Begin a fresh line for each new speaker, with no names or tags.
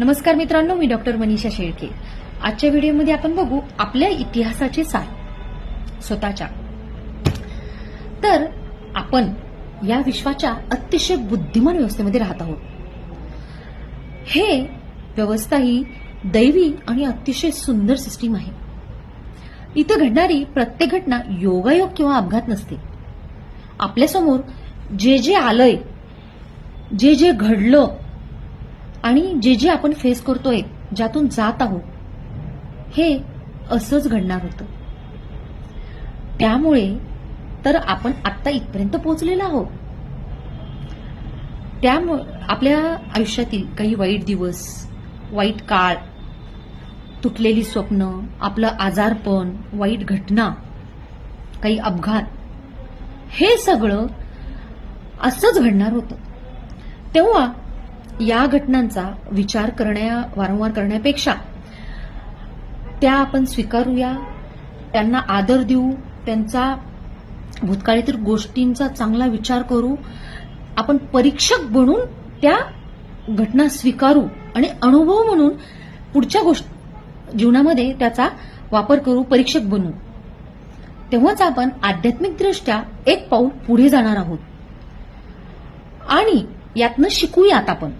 नमस्कार मित्रांनो मी डॉक्टर मनीषा शेळके. आजच्या व्हिडिओमध्ये आपण बघू आपल्या इतिहासाचे सार. स्वतःच्या. तर आपण या विश्वाच्या अतिशय बुद्धिमान व्यवस्थेमध्ये राहत आहोत. हे व्यवस्था ही दैवी आणि अतिशय सुंदर सिस्टीम आहे. इथं घडणारी प्रत्येक घटना योगायोग किंवा अपघात नसते. आपल्यासमोर जे जे आलंय जे जे घडलं आणि जे जे आपण फेस करतोय ज्यातून जात आहोत हे असंच घडणार होतं. त्यामुळे तर आपण आत्ता इथपर्यंत पोहोचलेलो आहोत. त्यामुळे आपल्या आयुष्यातील काही वाईट दिवस वाईट काळ तुटलेली स्वप्न आपलं आजारपण वाईट घटना काही अपघात हे सगळं असंच घडणार होतं. तेव्हा या घटनांचा विचार करण्या वारंवार करण्यापेक्षा त्या आपण स्वीकारूया त्यांना आदर देऊ त्यांचा भूतकाळातील गोष्टींचा चांगला विचार करू आपण परीक्षक बनून त्या घटना स्वीकारू आणि अनुभव म्हणून पुढच्या गोष्ट जीवनामध्ये त्याचा वापर करू परीक्षक बनू. तेव्हाच आपण आध्यात्मिकदृष्ट्या एक पाऊल पुढे जाणार आहोत. आणि यातनं शिकूयात आपण.